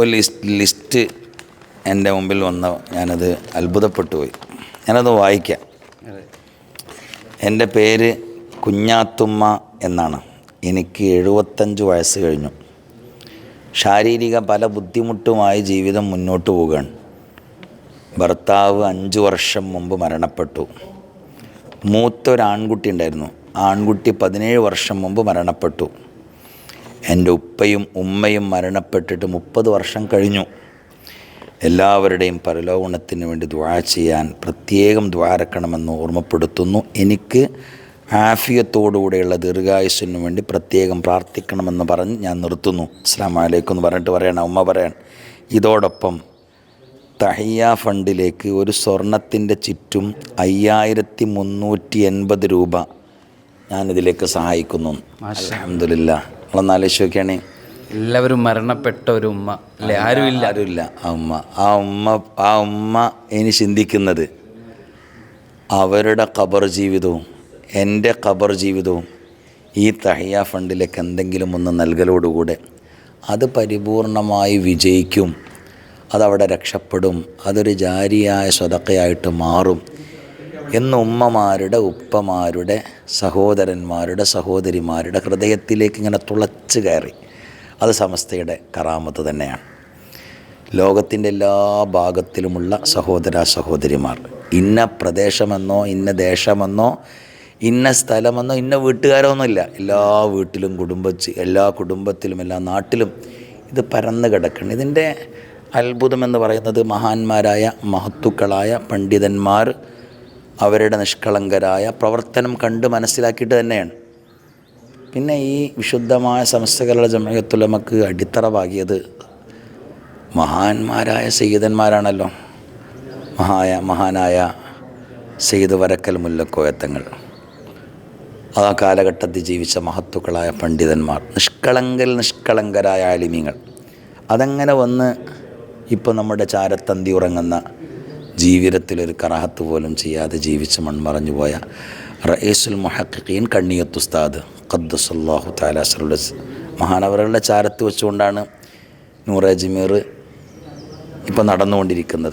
ഒരു list list എന്റെ മുമ്പിൽ വന്ന ഞാനത് അത്ഭുതപ്പെട്ടു പോയി. ഞാനത് വായിക്കാം. എന്റെ പേര് കുഞ്ഞാത്തുമ്മ എന്നാണ്. എനിക്ക് എഴുപത്തഞ്ച് വയസ്സ് കഴിഞ്ഞു. ശാരീരിക പല ബുദ്ധിമുട്ടുമായി ജീവിതം മുന്നോട്ട് പോവുകയാണ്. ഭർത്താവ് അഞ്ച് വർഷം മുമ്പ് മരണപ്പെട്ടു. മൂത്തൊരാൺകുട്ടി ഉണ്ടായിരുന്നു. ആ ആൺകുട്ടി പതിനേഴ് വർഷം മുമ്പ് മരണപ്പെട്ടു. എന്റെ ഉപ്പയും ഉമ്മയും മരണപ്പെട്ടിട്ട് മുപ്പത് വർഷം കഴിഞ്ഞു. എല്ലാവരുടെയും പരലോകണത്തിന് വേണ്ടി ദ്വാ ചെയ്യാൻ പ്രത്യേകം ദ്വാരക്കണമെന്ന് ഓർമ്മപ്പെടുത്തുന്നു. എനിക്ക് ആഫിയത്തോടുകൂടെയുള്ള ദീർഘായുസ്സിനു വേണ്ടി പ്രത്യേകം പ്രാർത്ഥിക്കണമെന്ന് പറഞ്ഞ് ഞാൻ നിർത്തുന്നു. അസ്ലാം വലൈക്കും എന്ന് പറഞ്ഞിട്ട് പറയണം ഉമ്മ പറയാൻ ഇതോടൊപ്പം തഹിയ ഫണ്ടിലേക്ക് ഒരു സ്വർണത്തിന്റെ ചുറ്റും അയ്യായിരത്തി മുന്നൂറ്റി എൺപത് രൂപ ഞാനിതിലേക്ക് സഹായിക്കുന്നു. അലഹമില്ല നമ്മളൊന്ന് ആലോചിച്ച് നോക്കിയാണേ. എല്ലാവരും മരണപ്പെട്ട ഒരു ഉമ്മ. അല്ലേ? ആരും ഇല്ല ആ ഉമ്മ. ആ ഉമ്മ ആ ഉമ്മ ഇനി ചിന്തിക്കുന്നത് അവരുടെ ഖബർ ജീവിതവും എന്റെ ഖബർ ജീവിതവും ഈ തഹിയ ഫണ്ടിലേക്ക് എന്തെങ്കിലും ഒന്ന് നൽകലോടുകൂടെ. അത് പരിപൂർണമായി വിജയിക്കും. അതവിടെ രക്ഷപ്പെടും. അതൊരു ജാരിയായ സ്വതക്കയായിട്ട് മാറും. എന്ന് ഉമ്മമാരുടെ ഉപ്പമാരുടെ സഹോദരന്മാരുടെ സഹോദരിമാരുടെ ഹൃദയത്തിലേക്ക് ഇങ്ങനെ തുളച്ച് കയറി. അത് സമസ്തയുടെ കറാമത്ത് തന്നെയാണ്. ലോകത്തിന്റെ എല്ലാ ഭാഗത്തിലുമുള്ള സഹോദര സഹോദരിമാർ. ഇന്ന പ്രദേശമെന്നോ ഇന്ന ദേശമെന്നോ ഇന്ന സ്ഥലമെന്നോ ഇന്ന വീട്ടുകാരൊന്നുമില്ല. എല്ലാ വീട്ടിലും കുടുംബ എല്ലാ കുടുംബത്തിലും എല്ലാ നാട്ടിലും ഇത് പരന്ന് കിടക്കണം. ഇതിന്റെ അത്ഭുതമെന്ന് പറയുന്നത് മഹാന്മാരായ മഹത്തുക്കളായ പണ്ഡിതന്മാർ അവരുടെ നിഷ്കളങ്കരായ പ്രവർത്തനം കണ്ട് മനസ്സിലാക്കിയിട്ട് തന്നെയാണ്. പിന്നെ ഈ വിശുദ്ധമായ സംസ്ഥകളുടെ ജമയത്തുലമക്ക് അടിത്തറ പാകിയത് മഹാന്മാരായ സയ്യിദന്മാരാണല്ലോ. മഹായ മഹാനായ സെയ്ദ് വരക്കൽ മുല്ലക്കോയത്തങ്ങൾ. ആ കാലഘട്ടത്തിൽ ജീവിച്ച മഹത്തുക്കളായ പണ്ഡിതന്മാർ നിഷ്കളങ്കൽ നിഷ്കളങ്കരായ ആലിമ്യങ്ങൾ അതങ്ങനെ വന്ന് ഇപ്പോൾ നമ്മുടെ ചാരത്തന്തി ഉറങ്ങുന്ന ജീവിതത്തിലൊരു കറാഹത്ത് പോലും ചെയ്യാതെ ജീവിച്ച് മൺമറഞ്ഞു പോയ റയീസുൽ മുഹഖീൻ കണ്ണിയത്തുസ്താദ് ഖദ്ദുസല്ലാഹു താലാസറുടെ മഹാനവറുകളുടെ ചാരത്ത് വെച്ചുകൊണ്ടാണ് നൂറേജ്മീർ ഇപ്പം നടന്നുകൊണ്ടിരിക്കുന്നത്.